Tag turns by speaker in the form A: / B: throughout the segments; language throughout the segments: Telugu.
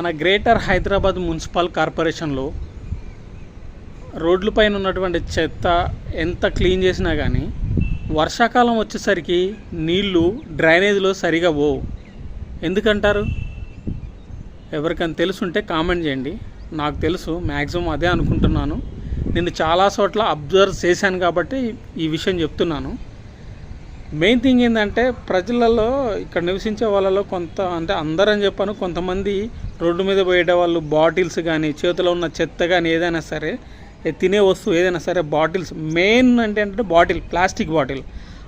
A: మన గ్రేటర్ హైదరాబాద్ మున్సిపల్ కార్పొరేషన్లో రోడ్లపైన ఉన్నటువంటి చెత్త ఎంత క్లీన్ చేసినా కానీ వర్షాకాలం వచ్చేసరికి నీళ్ళు డ్రైనేజీలో సరిగా పోవు. ఎందుకంటారు? ఎవరికైనా తెలుసుంటే కామెంట్ చేయండి. నాకు తెలుసు మ్యాక్సిమం అదే అనుకుంటున్నాను. నేను చాలా చోట్ల అబ్జర్వ్ చేశాను కాబట్టి ఈ విషయం చెప్తున్నాను. మెయిన్ థింగ్ ఏంటంటే ప్రజలలో ఇక్కడ నివసించే వాళ్ళలో కొంత అంటే అందరని చెప్పాను కొంతమంది రోడ్డు మీద పోయేట వాళ్ళు బాటిల్స్ కానీ చేతిలో ఉన్న చెత్త కానీ ఏదైనా సరే తినే వస్తువు ఏదైనా సరే బాటిల్స్ మెయిన్ అంటే ఏంటంటే బాటిల్ ప్లాస్టిక్ బాటిల్.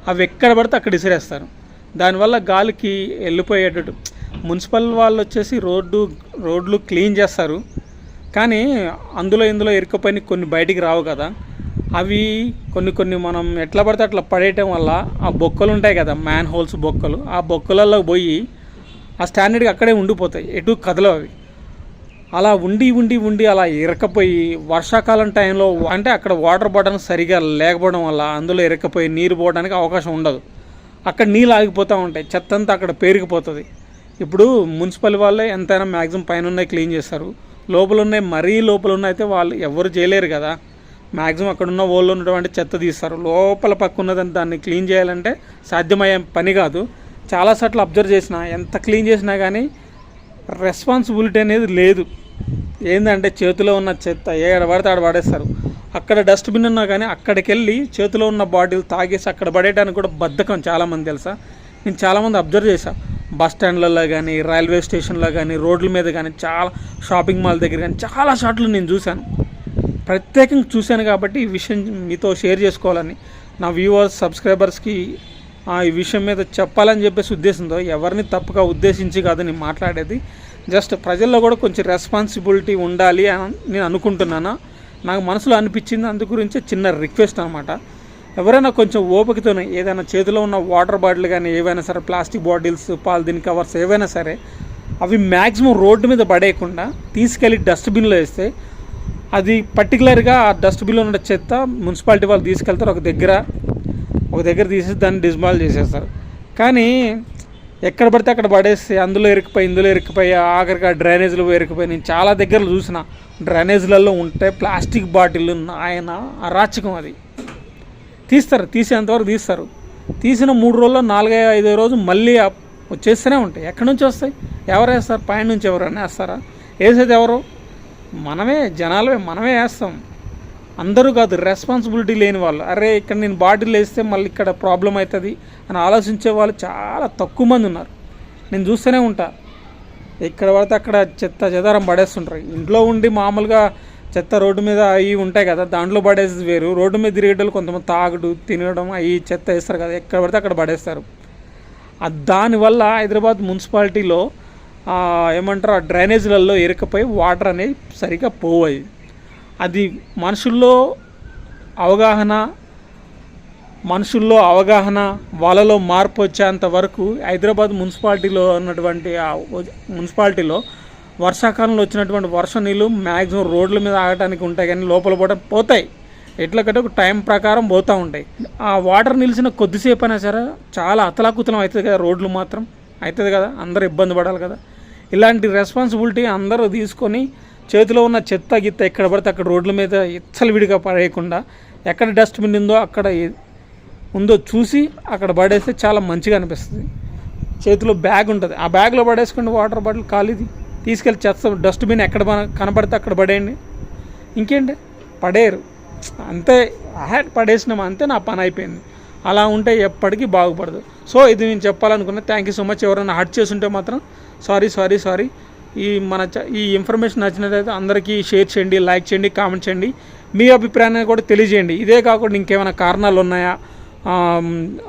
A: అవి ఎక్కడ పడితే అక్కడ ఇసిరేస్తారు. దానివల్ల గాలికి వెళ్ళిపోయేటట్టు. మున్సిపల్ వాళ్ళు వచ్చేసి రోడ్డు రోడ్లు క్లీన్ చేస్తారు. కానీ అందులో ఇందులో ఇరుక్కుపోయి కొన్ని బయటికి రావు కదా. అవి కొన్ని కొన్ని మనం ఎట్లా పడితే అట్లా పడేయటం వల్ల ఆ బొక్కలు ఉంటాయి కదా మ్యాన్ హోల్స్ బొక్కలు ఆ బొక్కలలో పోయి ఆ స్టాండర్డ్కి అక్కడే ఉండిపోతాయి ఎటు కదలవు అవి. అలా ఉండి ఉండి ఉండి అలా ఇరకపోయి వర్షాకాలం టైంలో అంటే అక్కడ వాటర్ బాటల్ సరిగా లేకపోవడం వల్ల అందులో ఇరకపోయి నీరు పోవడానికి అవకాశం ఉండదు. అక్కడ నీళ్ళు ఆగిపోతూ ఉంటాయి చెత్త అంతా అక్కడ పేరుకుపోతుంది. ఇప్పుడు మున్సిపల్ వాళ్ళే ఎంతైనా మ్యాక్సిమం పైన ఉన్నాయి క్లీన్ చేస్తారు. లోపల ఉన్నాయి మరీ లోపల ఉన్నాయి అయితే వాళ్ళు ఎవరు చేయలేరు కదా. మ్యాక్సిమం అక్కడ ఉన్న ఓళ్ళు ఉన్నటువంటి చెత్త తీస్తారు. లోపల పక్క ఉన్నదని దాన్ని క్లీన్ చేయాలంటే సాధ్యమయ్యే పని కాదు. చాలా సార్లు అబ్జర్వ్ చేసిన ఎంత క్లీన్ చేసినా కానీ రెస్పాన్సిబిలిటీ అనేది లేదు. ఏంటంటే చేతిలో ఉన్న చెత్త ఏడ పడితే ఆడ పడేస్తారు. అక్కడ డస్ట్బిన్ ఉన్నా కానీ అక్కడికి వెళ్ళి చేతిలో ఉన్న బాటిల్ తాగేసి అక్కడ పడేయడానికి కూడా బద్ధకం చాలామంది తెలుసా? నేను చాలామంది అబ్జర్వ్ చేశాను బస్ స్టాండ్లలో కానీ రైల్వే స్టేషన్లో కానీ రోడ్ల మీద కానీ చాలా షాపింగ్ మాల్ దగ్గర కానీ చాలా షాట్లు నేను చూశాను. ప్రత్యేకంగా చూశాను కాబట్టి ఈ విషయం మీతో షేర్ చేసుకోవాలని నా వ్యూవర్స్ సబ్స్క్రైబర్స్కి ఆ, ఈ విషయం మీద చెప్పాలని చెప్పేసి ఉద్దేశంతో ఎవరిని తప్పుగా ఉద్దేశించి కాదు నేను మాట్లాడేది. జస్ట్ ప్రజల్లో కూడా కొంచెం రెస్పాన్సిబిలిటీ ఉండాలి అని నేను అనుకుంటున్నాను. నాకు మనసులో అనిపించింది అందు గురించి చిన్న రిక్వెస్ట్ అనమాట ఎవరైనా కొంచెం ఓపికతోనే ఏదైనా చేతిలో ఉన్న వాటర్ బాటిల్ కానీ ఏవైనా సరే ప్లాస్టిక్ బాటిల్స్ పాలిథిన్ కవర్స్ ఏవైనా సరే అవి మ్యాక్సిమం రోడ్డు మీద పడేయకుండా తీసుకెళ్ళి డస్ట్బిన్లో వేస్తే అది పర్టికులర్గా ఆ డస్ట్బిన్లో ఉన్న చెత్త మున్సిపాలిటీ వాళ్ళు తీసుకెళ్తారు. ఒక దగ్గర ఒక దగ్గర తీసేసి దాన్ని డిస్మాల్ చేసేస్తారు. కానీ ఎక్కడ పడితే అక్కడ పడేస్తే అందులో ఇరుక్కుపోయి ఇందులో ఇరుక్కుపోయి ఆఖరిగా ఆ డ్రైనేజ్లో ఇరుక్కుపోయి నేను చాలా దగ్గరలో చూసిన డ్రైనేజ్లలో ఉంటే ప్లాస్టిక్ బాటిల్ ఆయన అరాచకం అది. తీస్తారు తీసేంతవరకు తీస్తారు. తీసిన మూడు రోజుల్లో నాలుగైదు ఐదో రోజు మళ్ళీ వచ్చేస్తూనే ఉంటాయి. ఎక్కడి నుంచి వస్తాయి? ఎవరు వేస్తారు? పైన నుంచి ఎవరైనా వేస్తారా? వేసేది ఎవరు? మనమే జనాలమే మనమే వేస్తాం. అందరూ కాదు రెస్పాన్సిబిలిటీ లేని వాళ్ళు. అరే ఇక్కడ నేను బాటిల్ వేస్తే మళ్ళీ ఇక్కడ ప్రాబ్లం అవుతుంది అని ఆలోచించే వాళ్ళు చాలా తక్కువ మంది ఉన్నారు. నేను చూస్తూనే ఉంటా. ఇక్కడ పడితే అక్కడ చెత్త చెదారం పడేస్తుంటారు. ఇంట్లో ఉండి మామూలుగా చెత్త రోడ్డు మీద అవి ఉంటాయి కదా దాంట్లో పడేసి వేరు. రోడ్డు మీద తిరిగేటోళ్ళు కొంతమంది తాగుడు తినడం అవి చెత్త వేస్తారు కదా ఎక్కడ పడితే అక్కడ పడేస్తారు. దానివల్ల హైదరాబాద్ మున్సిపాలిటీలో ఏమంటారు ఆ డ్రైనేజీలలో ఇరుకపోయి వాటర్ అనేది సరిగా పోవాయి. అది మనుషుల్లో అవగాహన మనుషుల్లో అవగాహన వాళ్ళలో మార్పు వచ్చేంత వరకు హైదరాబాద్ మున్సిపాలిటీలో ఉన్నటువంటి ఆ మున్సిపాలిటీలో వర్షాకాలంలో వచ్చినటువంటి వర్ష నీళ్ళు మ్యాక్సిమం రోడ్ల మీద ఆగటానికి ఉంటాయి కానీ లోపల పోవడం పోతాయి. ఎట్లకంటే ఒక టైం ప్రకారం పోతూ ఉంటాయి. ఆ వాటర్ నిలిచిన కొద్దిసేపు అయినా సరే చాలా అతలాకుతలం అవుతుంది కదా రోడ్లు మాత్రం. అవుతుంది కదా? అందరు ఇబ్బంది పడాలి కదా. ఇలాంటి రెస్పాన్సిబిలిటీ అందరూ తీసుకొని చేతిలో ఉన్న చెత్త గిత్త ఎక్కడ పడితే అక్కడ రోడ్ల మీద విడిగా పడేయకుండా ఎక్కడ డస్ట్బిన్ ఉందో అక్కడ ఉందో చూసి అక్కడ పడేస్తే చాలా మంచిగా అనిపిస్తుంది. చేతిలో బ్యాగ్ ఉంటుంది. ఆ బ్యాగ్లో పడేసుకుంటే వాటర్ బాటిల్ ఖాళీది. తీసుకెళ్ళి చెత్త డస్ట్బిన్ ఎక్కడ కనపడితే అక్కడ పడేయండి. ఇంకేంటి? పడేయరు. అంతే హ్యాట్ పడేసినాం అంతే నా పని అయిపోయింది. అలా ఉంటే ఎప్పటికీ బాగుపడదు. సో ఇది నేను చెప్పాలనుకున్నా థ్యాంక్ యూ సో మచ్ ఎవరైనా హాట్ చేసి ఉంటే మాత్రం సారీ సారీ సారీ. ఈ మన చ- ఈ ఇన్ఫర్మేషన్ నచ్చినట్లయితే అందరికీ షేర్ చేయండి లైక్ చేయండి కామెంట్ చేయండి. మీ అభిప్రాయాన్ని కూడా తెలియజేయండి. ఇదే కాకుండా ఇంకేమైనా కారణాలు ఉన్నాయా?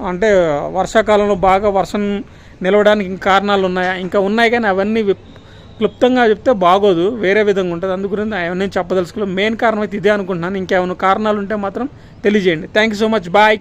A: అంటే వర్షాకాలంలో బాగా వర్షం నిలవడానికి ఇంకా కారణాలు ఉన్నాయా? ఇంకా ఉన్నాయి కానీ అవన్నీ క్లుప్తంగా చెప్తే బాగోదు. వేరే విధంగా ఉంటుంది. అందు గురించి అవన్నీ చెప్పదలుచుకోలేదు. మెయిన్ కారణం అయితే ఇదే అనుకుంటున్నాను. ఇంకేమైనా కారణాలు ఉంటే మాత్రం తెలియజేయండి. Thank you so much bye